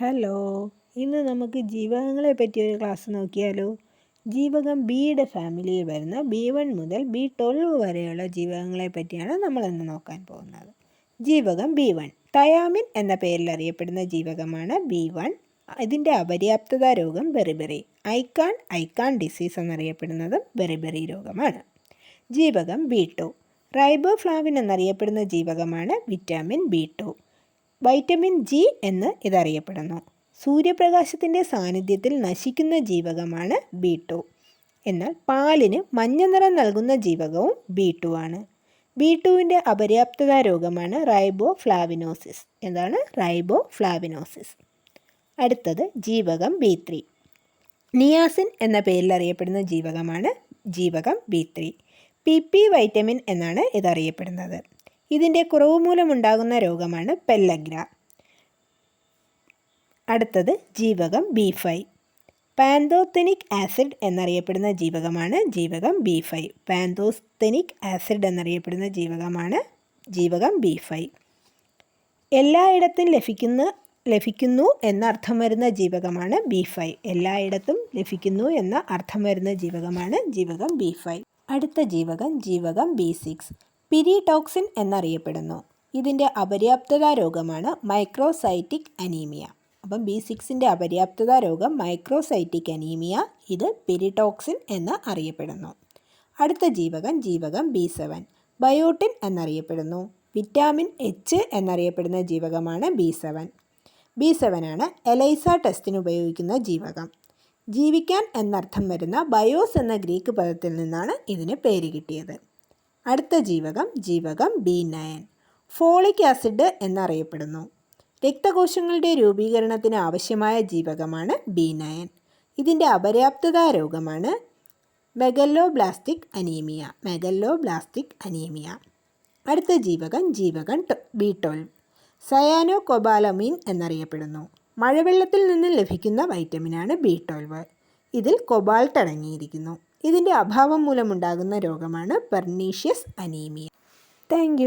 Hello ഇന്ന് നമുക്ക് ജീവകങ്ങളെ പറ്റിയ ഒരു ക്ലാസ് നോക്കിയാലോ? ജീവകം ബിയുടെ ഫാമിലിയിൽ വരുന്ന ബി വൺ മുതൽ ബി ട്വൽവ് വരെയുള്ള ജീവകങ്ങളെ പറ്റിയാണ് നമ്മൾ ഇന്ന് നോക്കാൻ പോകുന്നത്. ജീവകം ബി വൺ തയാമിൻ എന്ന പേരിൽ അറിയപ്പെടുന്ന ജീവകമാണ് ബി വൺ ഇതിന്റെ അപര്യാപ്തത രോഗം ബെറിബെറി ഐക്കാൺ ഐക്കാൺ ഡിസീസ് എന്നറിയപ്പെടുന്നതും ബെറിബെറി രോഗമാണ്. ജീവകം ബി ടു റൈബോഫ്ലാവിൻ എന്നറിയപ്പെടുന്ന ജീവകമാണ് vitamin B two vitamin G എന്ന് ഇതറിയപ്പെടുന്നു. സൂര്യപ്രകാശത്തിന്റെ സാന്നിധ്യത്തിൽ നശിക്കുന്ന ജീവകമാണ് ബി ടു. എന്നാൽ പാലിന് മഞ്ഞ നിറം നൽകുന്ന ജീവകവും ബി ടു ആണ്. ബി ടുവിന്റെ അപര്യാപ്തത രോഗമാണ് റൈബോ ഫ്ലാവിനോസിസ് എന്താണ്? റൈബോ ഫ്ലാവിനോസിസ് അടുത്തത് ജീവകം ബി ത്രീ. നിയാസിൻ എന്ന പേരിൽ അറിയപ്പെടുന്ന ജീവകമാണ് ജീവകം B three. P P vitamin എന്നാണ് ഇതറിയപ്പെടുന്നത്. ഇതിന്റെ കുറവ് മൂലമുണ്ടാകുന്ന രോഗമാണ് പെല്ലഗ്ര. അടുത്തത് ജീവകം ബി ഫൈവ്. പാന്തോത്തനിക് ആസിഡ് എന്നറിയപ്പെടുന്ന ജീവകമാണ് ജീവകം ബി ഫൈവ്. പാന്തോസ്തനിക് ആസിഡ് എന്നറിയപ്പെടുന്ന ജീവകമാണ് ജീവകം ബി ഫൈവ്. എല്ലായിടത്തും ലഭിക്കുന്ന ലഭിക്കുന്നു എന്ന അർത്ഥം വരുന്ന ജീവകമാണ് ബി ഫൈവ്. എല്ലായിടത്തും ലഭിക്കുന്നു എന്ന അർത്ഥം വരുന്ന ജീവകമാണ് ജീവകം ബി ഫൈവ്. അടുത്ത ജീവകം ജീവകം ബി സിക്സ്. പിരിടോക്സിൻ എന്നറിയപ്പെടുന്നു. ഇതിന്റെ അപര്യാപ്തത രോഗമാണ് മൈക്രോസൈറ്റിക് അനീമിയ. അപ്പം ബി സിക്സിന്റെ അപര്യാപ്തത രോഗം മൈക്രോസൈറ്റിക് അനീമിയ ഇത് പിരിടോക്സിൻ എന്ന് അറിയപ്പെടുന്നു. അടുത്ത ജീവകം ജീവകം ബി സെവൻ. ബയോട്ടിൻ എന്നറിയപ്പെടുന്നു. വിറ്റാമിൻ എച്ച് എന്നറിയപ്പെടുന്ന ജീവകമാണ് ബി സെവൻ. ബി സെവനാണ് എലൈസ ടെസ്റ്റിന് ഉപയോഗിക്കുന്ന ജീവകം. ജീവിക്കാൻ എന്നർത്ഥം വരുന്ന ബയോസ് എന്ന ഗ്രീക്ക് പദത്തിൽ നിന്നാണ് ഇതിന് പേര് കിട്ടിയത്. അടുത്ത ജീവകം ജീവകം ബി നയൻ. ഫോളിക് ആസിഡ് എന്നറിയപ്പെടുന്നു. രക്തകോശങ്ങളുടെ രൂപീകരണത്തിന് ആവശ്യമായ ജീവകമാണ് ബി നയൻ. ഇതിന്റെ അപര്യാപ്തത രോഗമാണ് മെഗല്ലോബ്ലാസ്റ്റിക് അനീമിയ മെഗല്ലോബ്ലാസ്റ്റിക് അനീമിയ. അടുത്ത ജീവകം ജീവകൻ ബി ട്വൽവ്. സയാനോ കൊബാലമീൻ എന്നറിയപ്പെടുന്നു. മഴവെള്ളത്തിൽ നിന്ന് ലഭിക്കുന്ന വൈറ്റമിനാണ് ബി ട്വൽവ്. ഇതിൽ കൊബാൾട്ട് അടങ്ങിയിരിക്കുന്നു. ഇതിന്റെ അഭാവം മൂലമുണ്ടാകുന്ന രോഗമാണ് പെർണീഷ്യസ് അനീമിയ താങ്ക്